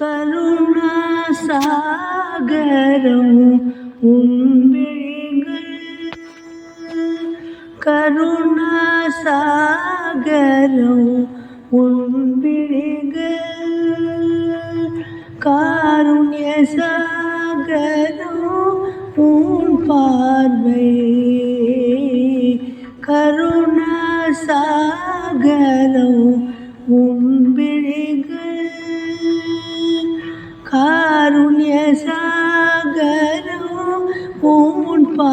கருணாசாகரம் உன்விழிகள் கருணாசாகரம் உன்விழிகள் காருண்ய சாகரம் உன் பார்வை. കാരുണ്യസാഗരോ പൂൺ പാ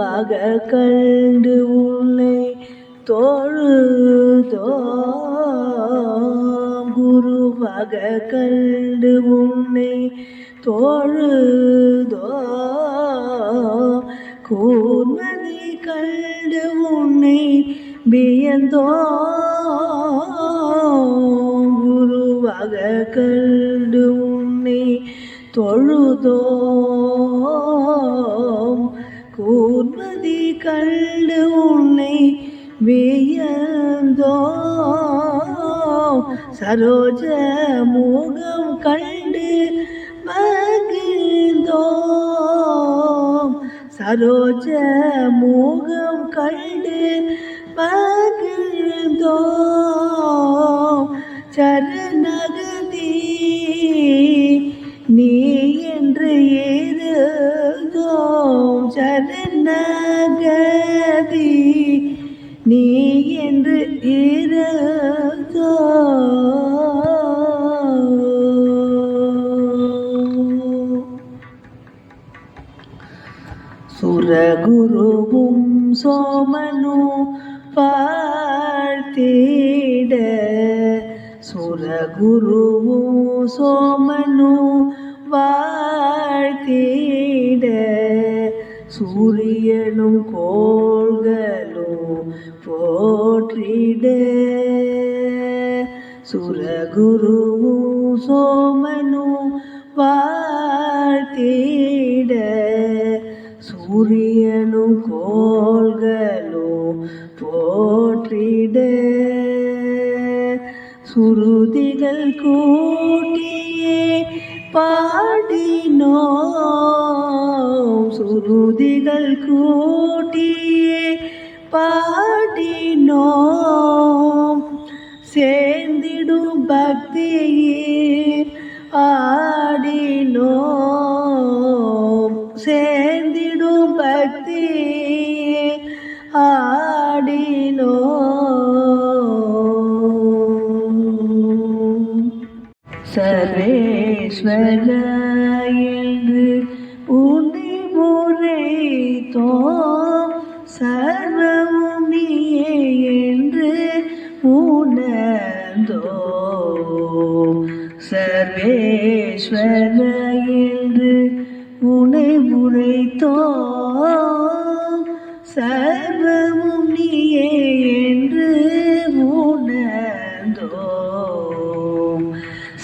வாக கண்டு உன்னை தோழுதோம். குருவாக கண்டு உன்னை தோழுதோ கூர்மதி கண்டு உன்னை வியந்தோ குருவாக கண்டு உன்னை தொழுதோ சரோஜ முகம் கண்டு மகிழ்ந்தோம். சரோஜ முகம் கண்டு மகிழ்ந்தோம். சரணக குருவும் சோமனு பார்த்திட சுரகுருவும் சோமனு வாழ்த்திட. சூரியனும் கோள்களும் போற்றிட. சுரகுருவும் சோமனு வாழ்த்திட சுருதிகள் கூட்டியே பாடினோம். சுருதிகள் கூட்டியே பாடினோம். சர்வேஸ்வர என்று உன்னை முறைத்தோம் சர்வமும் நீயே என்று உணர்ந்தோ சர்வேஸ்வர என்று உன்னை முறைத்தோம் சர்வமும் நீயே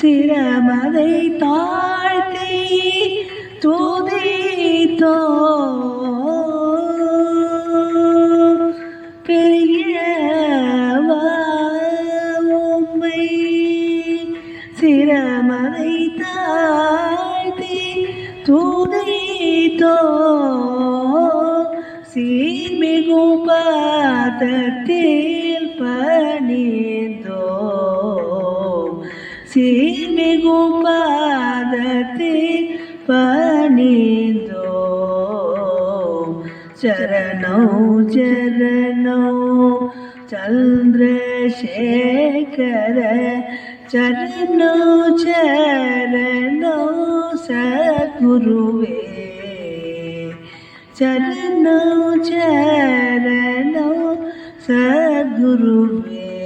சிரமதை தாழ்த்தி துதித்தோ. பெரியவா உம்மை சிரமதை தாழ்த்தி துதித்தோ. சீர்மிகும் பாதத்தில் பணிந்தோ. സീമികു പാദത്തിൽ പണിതോ? ചരണോ ചരണോ? ചന്ദ്രശേഖര ചരണോ ചരണോ? സഗുരുവേ ചരണോ ചരണോ? സഗുരുവേ